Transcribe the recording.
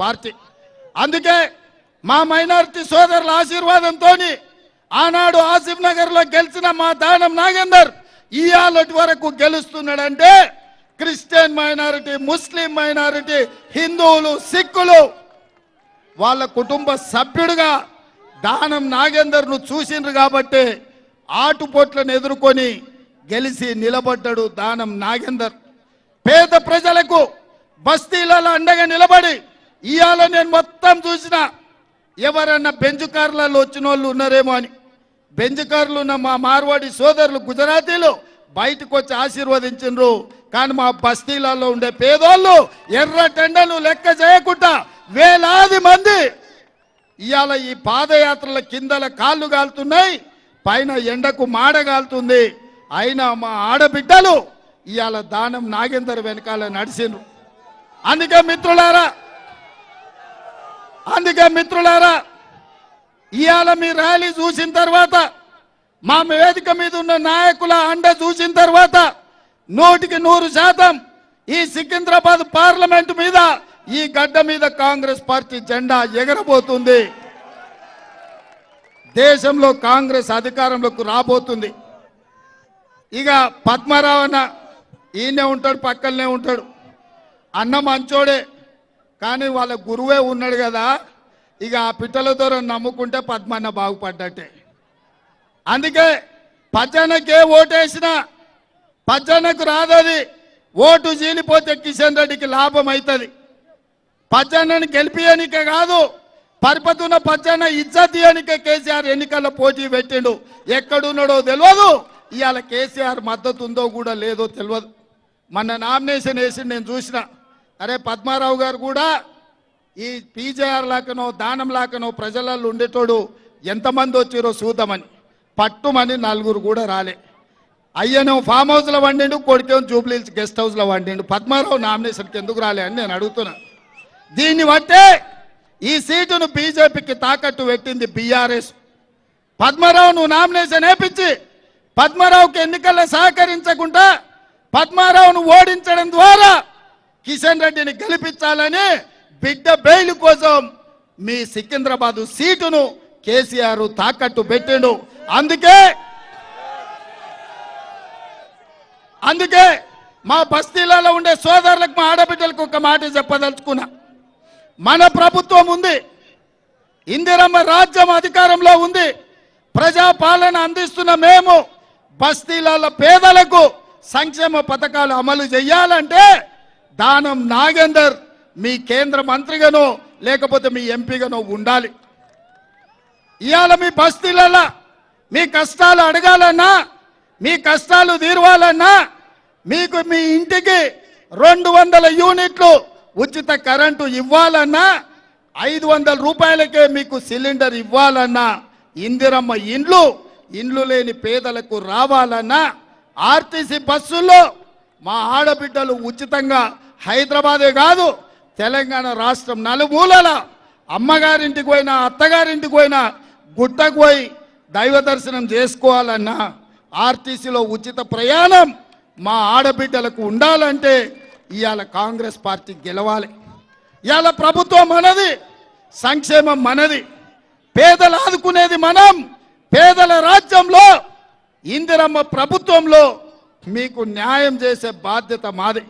Party. అందుకే మా minority సోదరుల ఆశీర్వాదంతో ఆనాడు ఆసిఫ్ నగర్లో గెలిచిన మా దానం నాగేందర్ ఇయాలటి వరకు గెలుస్తున్నాడంటే క్రిస్టియన్ మైనారిటీ ముస్లిం మైనారిటీ హిందువులు సిక్కులు వాళ్ళ కుటుంబ సభ్యుడిగా దానం నాగేందర్ను చూసిండ్రు కాబట్టి ఆటుపోట్లను ఎదుర్కొని గెలిచి నిలబడ్డాడు దానం నాగేందర్. పేద ప్రజలకు బస్తీలలో అండగా నిలబడి ఇవాళ నేను మొత్తం చూసిన ఎవరన్నా బెంజుకారులలో కార్లలో వచ్చిన వాళ్ళు ఉన్నారేమో అని. బెంజుకారులు కార్లు ఉన్న మా మార్వాడి సోదరులు గుజరాతీలు బయటకు వచ్చి ఆశీర్వదించిండ్రు కానీ మా బస్తీలలో ఉండే పేదోళ్ళు ఎర్ర టెండలు లెక్క చేయకుండా వేలాది మంది ఇవాళ ఈ పాదయాత్రల కిందల కాళ్ళు కాలుతున్నాయి పైన ఎండకు మాడగాలుతుంది అయినా మా ఆడబిడ్డలు ఇవాళ దానం నాగేందర్ వెనకాల నడిచిండ్రు అందుకే మిత్రులారా అందుకే మిత్రులారా ఇవాళ మీ ర్యాలీ చూసిన తర్వాత మా వేదిక మీద ఉన్న నాయకుల అండ చూసిన తర్వాత నూటికి నూరు శాతం ఈ సికింద్రాబాద్ పార్లమెంట్ మీద ఈ గడ్డ మీద కాంగ్రెస్ పార్టీ జెండా ఎగరబోతుంది. దేశంలో కాంగ్రెస్ అధికారంలోకి రాబోతుంది. ఇక పద్మారావు అన్న ఈయనే ఉంటాడు పక్కనే ఉంటాడు. అన్న మంచోడే. కానీ వాళ్ళ గురువే ఉన్నాడు కదా. ఇక ఆ పిట్టల నమ్ముకుంటే పద్మన్న బాగుపడ్డట్టే. అందుకే పచ్చనకే ఓటేసిన పచ్చనకు రాదది. ఓటు చీలిపోతే కిషన్ రెడ్డికి లాభం అవుతుంది పచ్చన్నని గెలిపియనికే కాదు పరిపతున్న పచ్చన్న ఇజ్జతీయనికే కేసీఆర్ ఎన్నికల్లో పోటీ పెట్టిండు. ఎక్కడున్నాడో తెలియదు ఇవాళ కేసీఆర్ మద్దతు ఉందో కూడా లేదో తెలియదు మొన్న నామినేషన్ వేసి నేను చూసిన. అరే పద్మారావు గారు కూడా ఈ పీజేఆర్ లాకనో దానం లాకనో ప్రజలలో ఉండేటోడు ఎంతమంది వచ్చారో చూద్దామని. పట్టుమని నలుగురు కూడా రాలే. అయ్యను ఫామ్ హౌస్లో వండిండు కొడుకేమో జూబ్లీ గెస్ట్ హౌస్లో వండిండు. పద్మారావు నామినేషన్కి ఎందుకు రాలే అని నేను అడుగుతున్నా. దీన్ని బట్టే ఈ సీటును బీజేపీకి తాకట్టు పెట్టింది బీఆర్ఎస్. పద్మారావు నువ్వు నామినేషన్ వేపించి పద్మారావుకి ఎన్నికల్లో సహకరించకుండా పద్మారావును ఓడించడం ద్వారా కిషన్ రెడ్డిని గెలిపించాలని బిడ్డ బెయిల్ కోసం మీ సికింద్రాబాద్ సీటును కేసీఆర్ తాకట్టు పెట్టిండు. అందుకే అందుకే మా బస్తీలలో ఉండే సోదరులకు మా ఆడబిడ్డలకు ఒక మాట చెప్పదలుచుకున్నా. మన ప్రభుత్వం ఉంది. ఇందిరమ్మ రాజ్యం అధికారంలో ఉంది. ప్రజాపాలన అందిస్తున్న మేము బస్తీలలో పేదలకు సంక్షేమ పథకాలు అమలు చేయాలంటే దానం నాగేందర్ మీ కేంద్ర మంత్రిగానో లేకపోతే మీ ఎంపీగానో ఉండాలి. ఇవాళ మీ బస్తీలలో మీ కష్టాలు అడగాలన్నా మీ కష్టాలు తీరవాలన్నా మీకు మీ ఇంటికి రెండు వందల యూనిట్లు ఉచిత కరెంటు ఇవ్వాలన్నా ఐదు వందల రూపాయలకే మీకు సిలిండర్ ఇవ్వాలన్నా ఇందిరమ్మ ఇండ్లు ఇండ్లు లేని పేదలకు రావాలన్నా ఆర్టీసీ బస్సుల్లో మా ఆడబిడ్డలు ఉచితంగా హైదరాబాదే కాదు తెలంగాణ రాష్ట్రం నలుమూలల. అమ్మగారింటికి పోయినా అత్తగారింటికి పోయినా గుట్టకు పోయి దైవ దర్శనం చేసుకోవాలన్నా ఆర్టీసీలో ఉచిత ప్రయాణం మా ఆడబిడ్డలకు ఉండాలంటే ఇవాళ కాంగ్రెస్ పార్టీ గెలవాలి. ఇవాళ ప్రభుత్వం మనది సంక్షేమం మనది. పేదలు ఆదుకునేది మనం పేదల రాజ్యంలో ఇందిరమ్మ ప్రభుత్వంలో మీకు న్యాయం చేసే బాధ్యత మాది.